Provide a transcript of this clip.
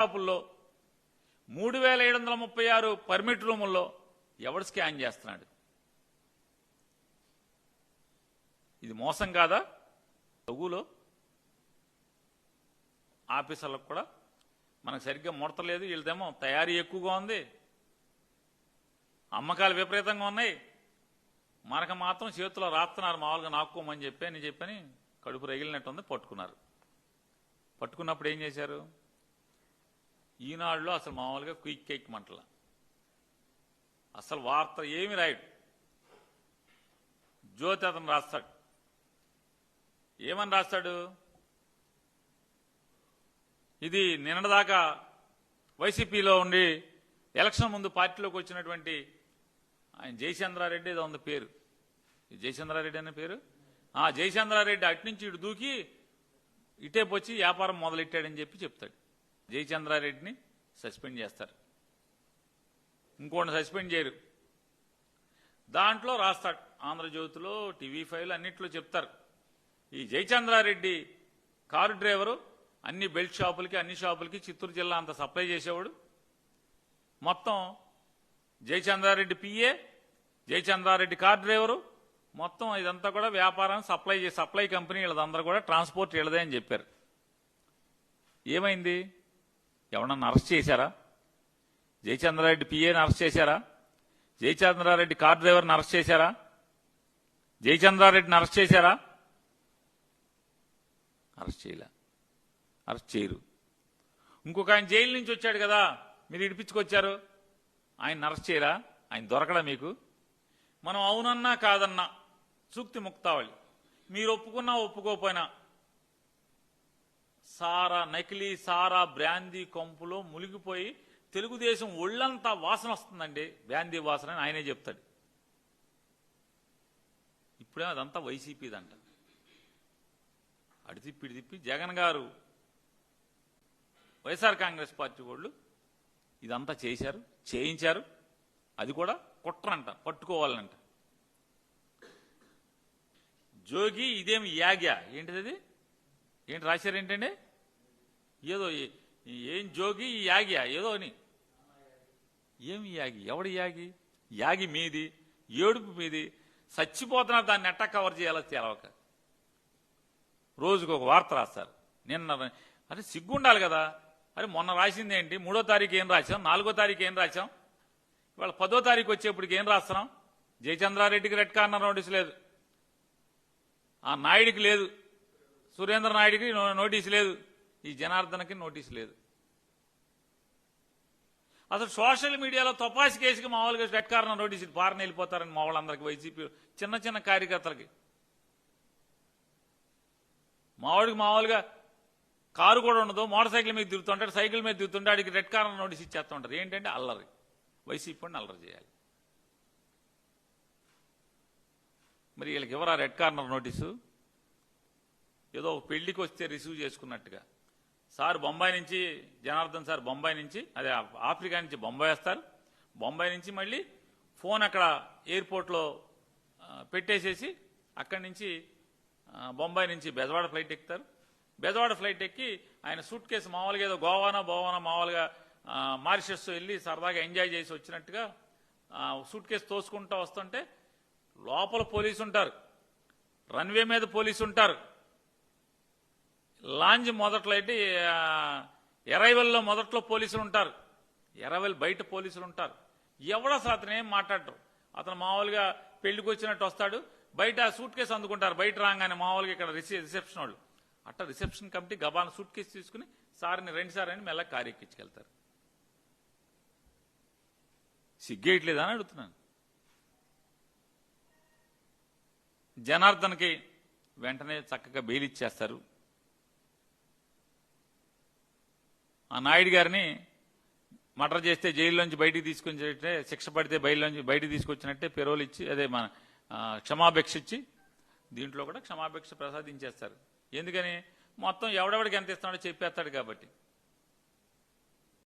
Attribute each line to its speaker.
Speaker 1: షాపుల్లో మూడు వేల ఏడు వందల ముప్పై ఆరు పర్మిట్ రూముల్లో ఎవడు స్కాన్ చేస్తున్నాడు? ఇది మోసం కాదా? తగులో ఆఫీసర్లకు కూడా? మనకు సరిగ్గా ముడతలేదు వీళ్ళదేమో తయారీ ఎక్కువగా ఉంది. అమ్మకాలు విపరీతంగా ఉన్నాయి. మనకు మాత్రం చేతిలో రాస్తున్నారు మామూలుగా నాక్కోమని చెప్పి అని చెప్పని కడుపు రగిలినట్టుంది పట్టుకున్నారు. పట్టుకున్నప్పుడు ఏం చేశారు? ఈనాడులో అసలు మామూలుగా క్విక్ కేక్ మంటల. అసలు వార్త ఏమి రాయడు. జ్యోతి అతను రాస్తాడు. ఏమని రాస్తాడు? ఇది నిన్నదాకా వైసీపీలో ఉండి ఎలక్షన్ ముందు పార్టీలోకి వచ్చినటువంటి ఆయన జయచంద్రారెడ్డి ఏదో ఉంది పేరు. జయచంద్రారెడ్డి అనే పేరు? ఆ జయచంద్రారెడ్డి అటు నుంచి ఇటు దూకి ఇటేపు వచ్చి వ్యాపారం మొదలెట్టాడని చెప్పి చెప్తాడు. జయచంద్రారెడ్డిని సస్పెండ్ చేస్తారు. ఇంకోటి సస్పెండ్ చేయరు. దాంట్లో రాస్తాడు ఆంధ్రజ్యోతిలో టీవీ ఫైవ్ అన్నిట్లో చెప్తారు. ఈ జయచంద్రారెడ్డి కారు డ్రైవరు అన్ని బెల్ట్ షాపులకి అన్ని షాపులకి చిత్తూరు జిల్లా అంత సప్లై చేసేవాడు. మొత్తం Jayachandra Reddy PA Jayachandra Reddy car driver మొత్తం ఇదంతా కూడా వ్యాపారం సప్లై సప్లై కంపెనీ వీళ్ళదందరూ కూడా ట్రాన్స్పోర్ట్ వీళ్ళదే అని చెప్పారు. ఏమైంది? ఎవరన్నా అరెస్ట్ చేశారా? జయచంద్రారెడ్డి పిఏని అరెస్ట్ చేశారా? జయచంద్రారెడ్డి కార్ డ్రైవర్ని అరెస్ట్ చేశారా? జయచంద్రారెడ్డిని అరెస్ట్ చేశారా? అరెస్ట్ చేయలే. అరెస్ట్ చేయరు. ఇంకొక ఆయన జైలు నుంచి వచ్చాడు కదా మీరు ఇడిపించుకొచ్చారు. ఆయన అరెస్ట్ చేయరా? ఆయన దొరకడా మీకు? మనం అవునన్నా కాదన్నా సూక్తి ముక్తావళి. మీరు ఒప్పుకున్నా ఒప్పుకోకపోయినా సారా నకిలీ సారా బ్రాందీ కొంపులో మునిగిపోయి తెలుగుదేశం ఒళ్ళంతా వాసన వస్తుందండి. బ్రాందీ వాసన అని ఆయనే చెప్తాడు. ఇప్పుడే అదంతా వైసీపీదంట. అడి తిప్పి తిప్పి జగన్ గారు వైఎస్ఆర్ కాంగ్రెస్ పార్టీ వాళ్ళు ఇదంతా చేశారు చేయించారు. అది కూడా కుట్రంట పట్టుకోవాలంట. జోగి ఇదేమి యాగ్యా? ఏంటిది అది? ఏంటి రాశారు ఏంటండి? ఏదో ఏం జోగి ఈ యాగియా? ఏదో అని. ఏమి యాగి? ఎవడి యాగి? యాగి మీది ఏడుపు మీది. చచ్చిపోతున్నారు దాన్ని ఎట్టా కవర్ చేయాలో తెలవక. రోజుకు ఒక వార్త రాస్తారు. నిన్న అరే సిగ్గుండాలి కదా. అరే మొన్న రాసింది ఏంటి? మూడో తారీఖు ఏం రాశాం? నాలుగో తారీఖు ఏం రాశాం? ఇవాళ పదో తారీఖు వచ్చేప్పటికి ఏం రాస్తున్నాం? జయచంద్రారెడ్డికి రెడ్ కార్నర్ నోటీస్ లేదు. ఆ నాయుడికి లేదు. సురేంద్ర నాయుడికి నోటీస్ లేదు. ఈ జనార్దన్కి నోటీస్ లేదు. అసలు సోషల్ మీడియాలో తొపాసి కేసుకి మామూలుగా రెడ్ కార్నర్ నోటీస్ పారిన వెళ్ళిపోతారని మా వాళ్ళందరికీ వైసీపీ చిన్న చిన్న కార్యకర్తలకి. మావాడికి మామూలుగా కారు కూడా ఉండదు మోటార్ సైకిల్ మీద తిరుగుతుంటాడు సైకిల్ మీద తిరుగుతుంటే ఆడికి రెడ్ కార్నర్ నోటీస్ ఇచ్చేస్తుంటారు. ఏంటంటే అల్లరి. వైసీపీ అల్లరి చేయాలి. మరి వీళ్ళకి ఎవరా రెడ్ కార్నర్ నోటీసు? ఏదో ఒక పెళ్ళికి వస్తే రిసీవ్ చేసుకున్నట్టుగా. సార్ బొంబాయి నుంచి జనార్దన్ సార్ బొంబాయి నుంచి అదే ఆఫ్రికా నుంచి బొంబాయి వస్తారు. బొంబాయి నుంచి మళ్ళీ ఫోన్ అక్కడ ఎయిర్పోర్ట్లో పెట్టేసేసి అక్కడి నుంచి బొంబాయి నుంచి బెజవాడ ఫ్లైట్ ఎక్కుతారు. బెజవాడ ఫ్లైట్ ఎక్కి ఆయన సూట్ కేసు మామూలుగా ఏదో గోవానో బోవానో మామూలుగా మారిషస్ వెళ్ళి సరదాగా ఎంజాయ్ చేసి వచ్చినట్టుగా సూట్ కేసు తోసుకుంటూ వస్తుంటే లోపల పోలీసు ఉంటారు రన్వే మీద పోలీసు ఉంటారు లాంజ్ మొదట్లో అయితే ఎరైవల్లో మొదట్లో పోలీసులు ఉంటారు. ఎరైవల్ బయట పోలీసులు ఉంటారు. ఎవడో అసలు అతను ఏం మాట్లాడరు. అతను మామూలుగా పెళ్ళికి వచ్చినట్టు వస్తాడు. బయట సూట్ కేసు అందుకుంటారు. బయట రాగానే మామూలుగా ఇక్కడ రిసెప్షన్ వాళ్ళు. అట్ట రిసెప్షన్ కమిటీ గబాన సూట్ కేసు తీసుకుని సార్ని రెండు సార్ అని మెల్ల కారు సిగ్గేయట్లేదా అని అడుగుతున్నాను. జనార్దన్కి వెంటనే చక్కగా బెయిల్ ఇచ్చేస్తారు. ఆ నాయుడు గారిని మర్డర్ చేస్తే జైల్లోంచి బయటికి తీసుకొచ్చినట్టే శిక్ష పడితే బయలులోంచి బయటికి తీసుకొచ్చినట్టే పెరోల్ ఇచ్చి అదే మన క్షమాభిక్ష ఇచ్చి దీంట్లో కూడా క్షమాభిక్ష ప్రసాదించేస్తారు. ఎందుకని? మొత్తం ఎవడెవడికి ఎంత ఇస్తాడో చెప్పేస్తాడు కాబట్టి.